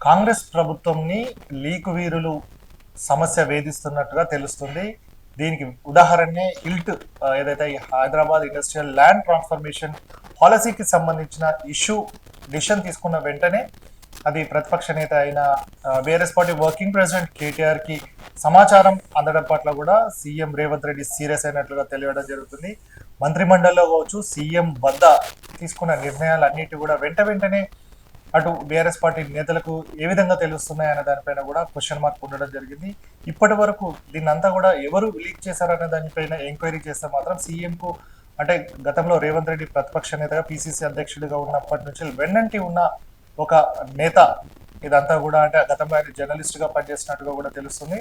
Congress ప్రభుత్వంని leak వీరులు సమస్య వేధిస్తున్నట్టుగా తెలుస్తుంది. దీనికి ఉదాహరణే ఇల్ట్ ఏదైతే హైదరాబాద్ ఇండస్ట్రియల్ ల్యాండ్ ట్రాన్స్ఫర్మేషన్ పాలసీకి సంబంధించిన ఇష్యూ డిసిషన్ తీసుకున్న వెంటనే అది ప్రతిపక్ష నేత అయిన బీఆర్ఎస్ పార్టీ వర్కింగ్ ప్రెసిడెంట్ కేటీఆర్కి సమాచారం అందడం పట్ల కూడా సీఎం రేవంత్ రెడ్డి సీరియస్ అయినట్లుగా తెలియడం జరుగుతుంది. మంత్రిమండలిలో కావచ్చు సీఎం వద్ద తీసుకున్న నిర్ణయాలన్నిటి కూడా వెంట వెంటనే అటు బీఆర్ఎస్ పార్టీ నేతలకు ఏ విధంగా తెలుస్తున్నాయి అనే దానిపైన కూడా క్వశ్చన్ మార్క్ ఉండడం జరిగింది. ఇప్పటి వరకు దీన్నంతా కూడా ఎవరు లీక్ చేశారనే దానిపైన ఎంక్వైరీ చేస్తే మాత్రం సీఎం కు అంటే గతంలో రేవంత్ రెడ్డి ప్రతిపక్ష నేతగా పిసిసి అధ్యక్షుడిగా ఉన్నప్పటి నుంచి వెన్నంటి ఉన్న ఒక నేత ఇదంతా కూడా అంటే గతంలో ఆయన జర్నలిస్ట్గా పనిచేసినట్టుగా కూడా తెలుస్తుంది.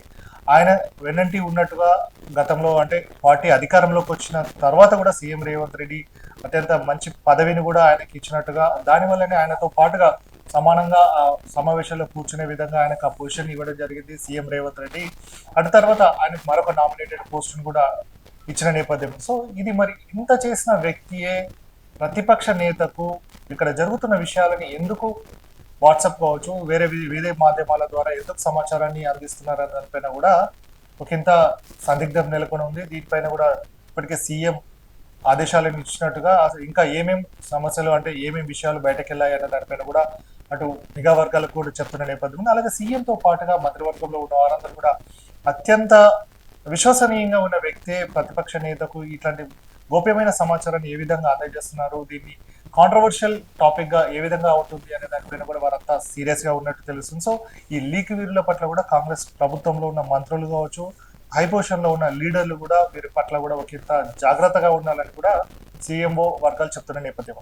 ఆయన వెన్నంటి ఉన్నట్టుగా గతంలో అంటే పార్టీ అధికారంలోకి వచ్చిన తర్వాత కూడా సీఎం రేవంత్ రెడ్డి అత్యంత మంచి పదవిని కూడా ఆయనకి ఇచ్చినట్టుగా దానివల్లనే ఆయనతో పాటుగా సమానంగా సమావేశంలో కూర్చునే విధంగా ఆయనకు ఆ పొజిషన్ ఇవ్వడం జరిగింది సీఎం రేవంత్ రెడ్డి. అటు తర్వాత ఆయనకు మరొక నామినేటెడ్ పోస్టును కూడా ఇచ్చిన నేపథ్యం. సో ఇది మరి ఇంత చేసిన వ్యక్తియే ప్రతిపక్ష నేతకు ఇక్కడ జరుగుతున్న విషయాలని ఎందుకు వాట్సాప్ కావచ్చు వేరే వేరే మాధ్యమాల ద్వారా ఎందుకు సమాచారాన్ని అందిస్తున్నారు అనే దానిపైన కూడా ఒక ఇంత సందిగ్ధం నెలకొని ఉంది. దీనిపైన కూడా ఇప్పటికే సీఎం ఆదేశాలను ఇచ్చినట్టుగా ఇంకా ఏమేం సమస్యలు అంటే ఏమేం విషయాలు బయటకు వెళ్ళాయి దానిపైన కూడా అటు నిఘా వర్గాలకు కూడా చెప్తున్న నేపథ్యంలో అలాగే సీఎంతో పాటుగా మంత్రివర్గంలో ఉన్న వారందరూ కూడా అత్యంత విశ్వసనీయంగా ఉన్న వ్యక్తే ప్రతిపక్ష నేతకు ఇట్లాంటి గోప్యమైన సమాచారాన్ని ఏ విధంగా అందజేస్తున్నారు? దీన్ని కాంట్రవర్షియల్ టాపిక్గా ఏ విధంగా అవుతుంది అనే దానిపైన కూడా వారంతా సీరియస్గా ఉన్నట్టు తెలుస్తుంది. సో ఈ లీక్ వీరుల పట్ల కూడా కాంగ్రెస్ ప్రభుత్వంలో ఉన్న మంత్రులు కావచ్చు హై పొజిషన్లో ఉన్న లీడర్లు కూడా వీరి పట్ల కూడా ఒక ఇంత జాగ్రత్తగా ఉండాలని కూడా సీఎంఓ వర్గాలు చెప్తున్న నేపథ్యం